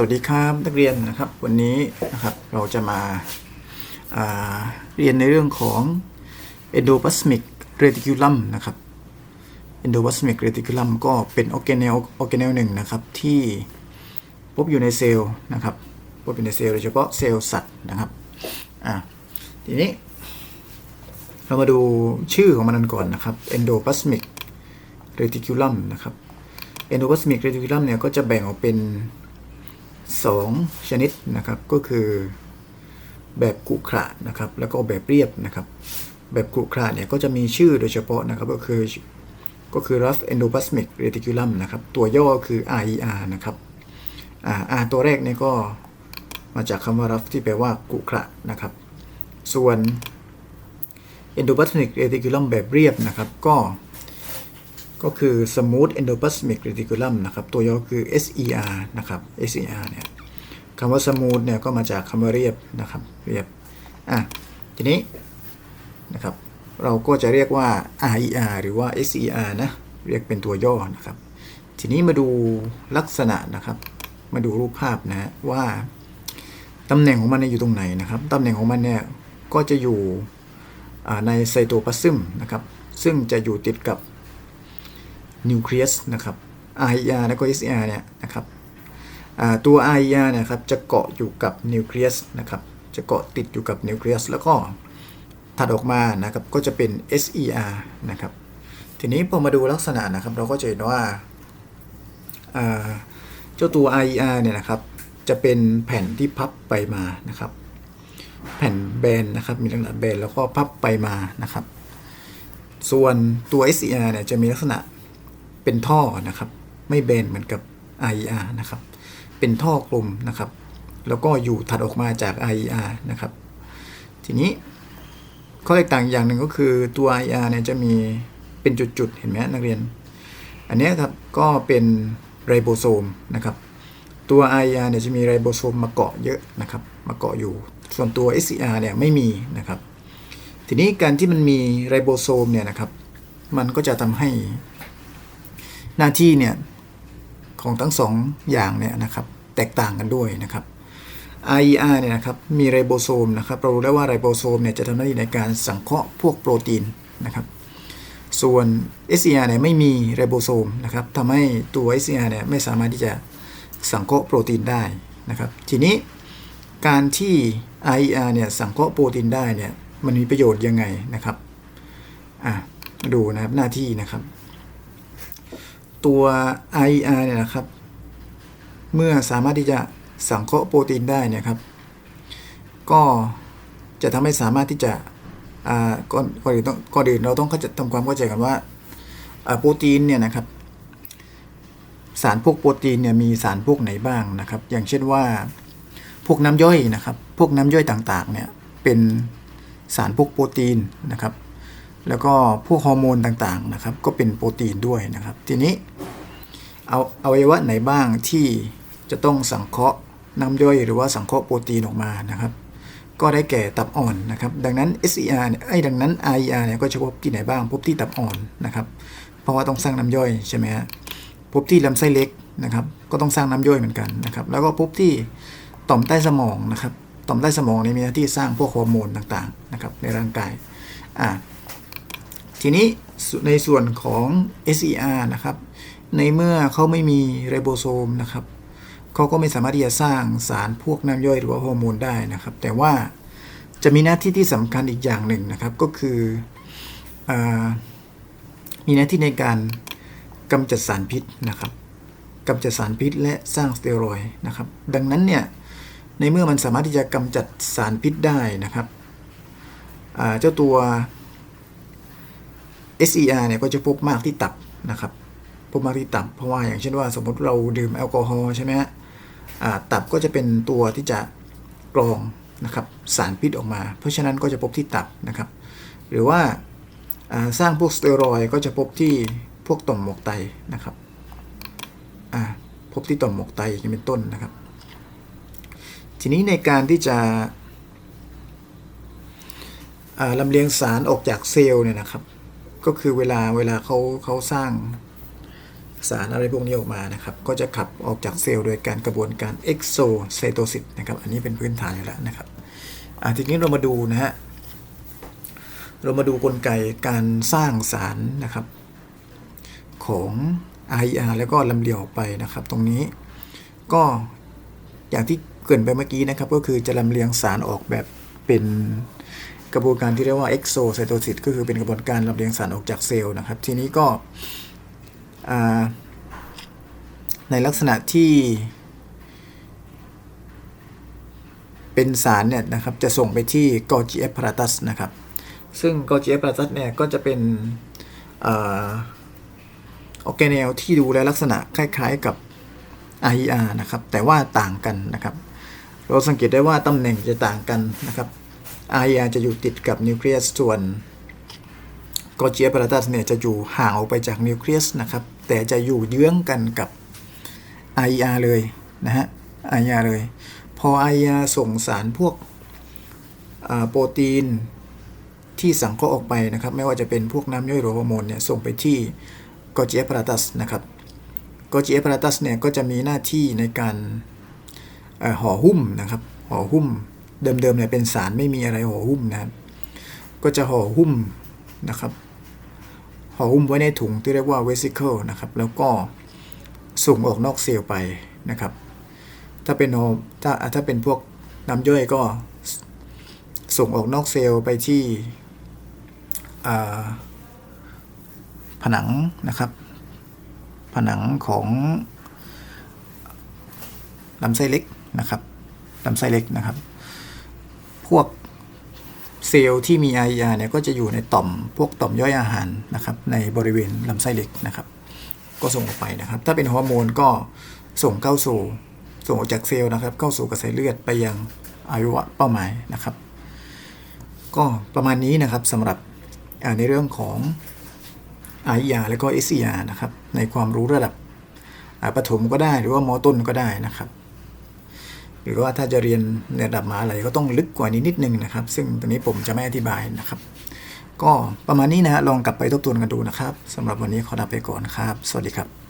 สวัสดีครับนักเรียนนะครับวันนี้นะครับเราจะมาาเรียนในเรื่องของ endoplasmic reticulum นะครับ endoplasmic reticulum ก็เป็นออร์แกเนลออร์แกเนลหนึ่งนะครับที่พบอยู่ในเซลล์นะครับพบอยู่ในเซลล์โดยเฉพาะเซลล์สัตว์นะครับอ่าทีนี้ เรามาดูชื่อของมันกันก่อนนะครับ endoplasmic reticulum นะครับ endoplasmic reticulum เนี่ยก็จะแบ่งออกเป็น 2 ชนิดนะครับก็คือแบบกุขระนะครับแล้วก็แบบเรียบนะครับ แบบกุขระเนี่ยก็จะมีชื่อโดยเฉพาะนะครับก็คือก็คือ rough endoplasmic reticulum นะครับ ตัวย่อคือ RER นะครับอ่า R ตัวแรกเนี่ยก็มาจากคำว่า rough ที่แปลว่ากุขระนะครับ ส่วน endoplasmic reticulum แบบเรียบนะครับ ก็ ก็คือ smooth endoplasmic reticulum นะครับ ตัวย่อคือ SER นะครับ SER เนี่ยคำว่า smooth เนี่ยก็มาจากคำว่าเรียบนะครับ เรียบ อะ ทีนี้นะครับ เราก็จะเรียกว่า RER หรือว่า SER นะ เรียกเป็นตัวย่อนะครับ ทีนี้มาดูลักษณะนะครับ มาดูรูปภาพนะว่าตำแหน่งของมันอยู่ตรงไหนนะครับ ตำแหน่งของมันเนี่ยก็จะอยู่ในไซโตพลาซึมนะครับ ซึ่งจะอยู่ติดกับ นิวเคลียสนะครับ RER และก็ SER เนี่ยนะครับอ่าตัว RER เนี่ยครับจะเกาะอยู่กับนิวเคลียสนะครับจะเกาะติดอยู่กับนิวเคลียสแล้วก็ถัดออกมานะครับก็จะเป็น SER นะครับทีนี้พอมาดูลักษณะนะครับเราก็จะเห็นว่าเจ้าตัว RER เนี่ยนะครับจะเป็นแผ่นที่พับไปมานะครับ แผ่นแบนนะครับมีลักษณะแบนแล้วก็พับไปมานะครับ ส่วนตัว SER เนี่ยจะมีลักษณะ เป็นท่อนะครับ ไม่เบนเหมือนกับ IER นะครับ เป็นท่อกลมนะครับ แล้วก็อยู่ถัดออกมาจาก IER นะครับ ทีนี้ข้อแตกต่างอย่างหนึ่งก็คือตัว IER เนี่ยจะมีเป็นจุดๆ เห็นไหมนักเรียน อันนี้ครับก็เป็นไรโบโซมนะครับ ตัว IER เนี่ยจะมีไรโบโซมมาเกาะเยอะนะครับ มาเกาะอยู่ ส่วนตัว SCR เนี่ยไม่มีนะครับ ทีนี้การที่มันมีไรโบโซมเนี่ยนะครับ มันก็จะทำให้ หน้าที่เนี่ยของทั้งสองอย่างเนี่ยนะครับแตกต่างกันด้วยนะครับ IER เนี่ยนะครับมีไรโบโซมนะครับเรารู้แล้วว่าไรโบโซมเนี่ยจะทำหน้าที่ในการสังเคราะห์พวกโปรตีนนะครับส่วน SCR เนี่ยไม่มีไรโบโซมนะครับทำให้ตัว SCR เนี่ยไม่สามารถที่จะสังเคราะห์โปรตีนได้นะครับทีนี้การที่ IER เนี่ยสังเคราะห์โปรตีนได้เนี่ยมันมีประโยชน์ยังไงนะครับอะมาดูนะครับหน้าที่นะครับ ตัว IER เนี่ยนะครับ เมื่อสามารถที่จะสังเคราะห์โปรตีนได้เนี่ยครับ ก็จะทำให้สามารถที่จะอ่าก่อนก่อนอื่นต้องก่อนอื่นเราต้องเข้าใจทำความเข้าใจกันว่าอ่าโปรตีนเนี่ยนะครับ สารพวกโปรตีนเนี่ยมีสารพวกไหนบ้างนะครับ อย่างเช่นว่า พวกน้ำย่อยนะครับ พวกน้ำย่อยต่างๆเนี่ยเป็นสารพวกโปรตีนนะครับ แล้วก็พวกฮอร์โมนต่างๆนะครับ ก็เป็นโปรตีนด้วยนะครับ ทีนี้เอาอวัยวะไหนบ้างที่จะต้องสังเคราะห์น้ำย่อยหรือว่าสังเคราะห์โปรตีนออกมานะครับ ก็ได้แก่ตับอ่อนนะครับ ดังนั้น SER เนี่ยไอ้ดังนั้น IER เนี่ยก็จะพบที่ไหนบ้าง พบที่ตับอ่อนนะครับ เพราะว่าต้องสร้างน้ำย่อยใช่ไหมฮะพบที่ลำไส้เล็กนะครับ ก็ต้องสร้างน้ำย่อยเหมือนกันนะครับ แล้วก็พบที่ต่อมใต้สมองนะครับ ต่อมใต้สมองเนี่ยมีหน้าที่สร้างพวกฮอร์โมนต่างๆนะครับในร่างกายอ่า ทีนี้ในส่วนของ SER นะครับ ในเมื่อเขาไม่มีไรโบโซมนะครับเขาก็ไม่สามารถที่จะสร้างสารพวกน้ำย่อยหรือว่าฮอร์โมนได้นะครับ แต่ว่าจะมีหน้าที่ที่สำคัญอีกอย่างหนึ่งนะครับ ก็คืออมีหน้าที่ในการกำจัดสารพิษนะครับกำจัดสารพิษและสร้างสเตียรอยด์นะครับ ดังนั้นเนี่ยในเมื่อมันสามารถที่จะกำจัดสารพิษได้นะครับเจ้าตัว SER เนี่ยก็จะพบมากที่ตับนะครับพบมากที่ตับ เพราะว่าอย่างเช่นว่าสมมติเราดื่มแอลกอฮอล์ใช่ไหมฮะตับก็จะเป็นตัวที่จะกรองนะครับสารพิษออกมา เพราะฉะนั้นก็จะพบที่ตับนะครับ หรือว่าสร้างพวกสเตียรอยก็จะพบที่พวกต่อมหมวกไตนะครับพบที่ต่อมหมวกไตเป็นต้นนะครับ ทีนี้ในการที่จะลำเลียงสารออกจากเซลล์เนี่ยนะครับ ก็คือเวลาเวลาเขาเขาสร้างสารอะไรพวกนี้ออกมานะครับ ก็จะขับออกจากเซลล์โดยการกระบวนการเอ็กโซไซโตซิสนะครับ อันนี้เป็นพื้นฐานอยู่แล้วนะครับอะทีนี้เรามาดูนะฮะ เรามาดูกลไกการสร้างสารนะครับ ของ IR แล้วก็ลำเลียงออกไปนะครับ ตรงนี้ก็อย่างที่เกินไปเมื่อกี้นะครับ ก็คือจะลำเลียงสารออกแบบเป็น กระบวนการที่เรียกว่า exocytosis ก็คือเป็นกระบวนการลำเลียงสารออกจากเซลล์นะครับ ทีนี้ก็ในลักษณะที่เป็นสารเนี่ยนะครับจะส่งไปที่ Golgi apparatus นะครับ ซึ่ง Golgi apparatus เนี่ยก็จะเป็นออแกเนลที่ดูแลลักษณะคล้ายๆกับ IER นะครับ แต่ว่าต่างกันนะครับ เราสังเกตได้ว่าตำแหน่งจะต่างกันนะครับ IER จะอยู่ติดกับนิวเคลียสส่วน Golgi apparatus เนี่ยจะอยู่ห่างออกไปจากนิวเคลียสนะครับ แต่จะอยู่เยื้องกันกับ IER เลยนะฮะ IER เลย พอ IER ส่งสารพวกโปรตีนที่สังเคราะห์ออกไปนะครับ ไม่ว่าจะเป็นพวกน้ำย่อยหรือฮอร์โมนเนี่ยส่งไปที่ Golgi apparatus นะครับ Golgi apparatus เนี่ยก็จะมีหน้าที่ในการห่อหุ้มนะครับห่อหุ้ม เดิมๆเนี่ยเป็นสารไม่มีอะไรห่อหุ้มนะครับ ก็จะห่อหุ้มนะครับห่อหุ้มไว้ในถุงที่เรียกว่า vesicle นะครับ แล้วก็ส่งออกนอกเซลล์ไปนะครับ ถ้าเป็นโฮถ้าถ้าเป็นพวกน้ำย่อยก็ส่งออกนอกเซลล์ไปที่ผนังนะครับ ผนังของลำไส้เล็กนะครับลำไส้เล็กนะครับ พวกเซลล์ที่มี IER เนี่ยก็จะอยู่ในต่อมพวกต่อมย่อยอาหารนะครับในบริเวณลำไส้เล็กนะครับ ก็ส่งออกไปนะครับ ถ้าเป็นฮอร์โมนก็ส่งเข้าสู่ส่งออกจากเซลล์นะครับ เข้าสู่กระแสเลือดไปยังอวัยวะเป้าหมายนะครับ ก็ประมาณนี้นะครับสำหรับในเรื่องของ IER และก็ SCR นะครับในความรู้ระดับประถมก็ได้หรือว่ามอต้นก็ได้นะครับ รือว่าถ้าจะเรียนในระดับมหาลัยก็ต้องลึกกว่านี้นิดนึงนะครับ ซึ่งตรงนี้ผมจะไม่อธิบายนะครับ ก็ประมาณนี้นะฮะลองกลับไปทบทวนกันดูนะครับสำหรับวันนี้ขอลาไปก่อนครับ สวัสดีครับ